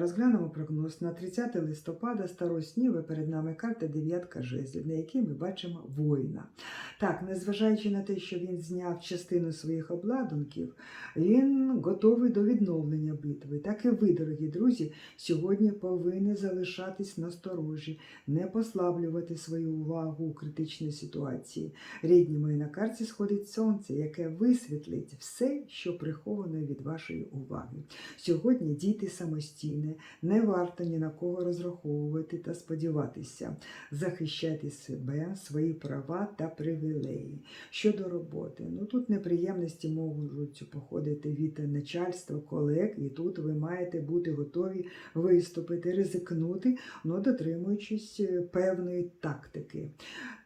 Розглянемо прогноз на 30 листопада старосніви перед нами карта дев'ятка жезлів, на якій ми бачимо воїна. Так, незважаючи на те, що він зняв частину своїх обладунків, він готовий до відновлення битви. Так і ви, дорогі друзі, сьогодні повинні залишатись насторожі, не послаблювати свою увагу у критичній ситуації. Рідні мої на карті сходить сонце, яке висвітлить все, що приховано від вашої уваги. Сьогодні дійте самостійне, не варто ні на кого розраховувати та сподіватися. Захищайте себе, свої права та привілеї. Щодо роботи, ну тут неприємності можуть походити від начальства, колег, і тут ви маєте бути готові виступити, ризикнути, але дотримуючись е, певної тактики.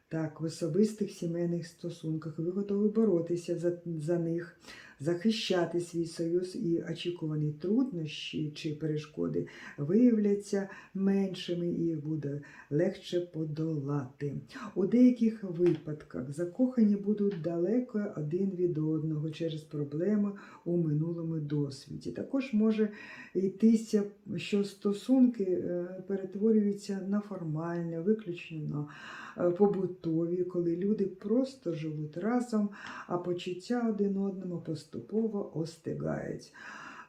Так, в особистих сімейних стосунках ви готові боротися за, за них, захищати свій союз і очікувані труднощі чи перешкоди виявляться меншими і їх буде легше подолати. У деяких випадках закохані будуть далеко один від одного через проблеми у минулому досвіді. Також може йтися, що стосунки е, перетворюються на формальне, виключно е, побутові, коли люди просто живуть разом, а почуття один одному поступово остигають.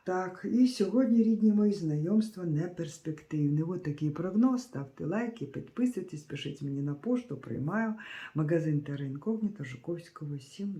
Так, і сьогодні, рідні мої, знайомства не перспективне. Ось такий прогноз. Ставте лайки, підписуйтесь, пишіть мені на пошту, приймаю. Магазин Терра та Жуковського 7.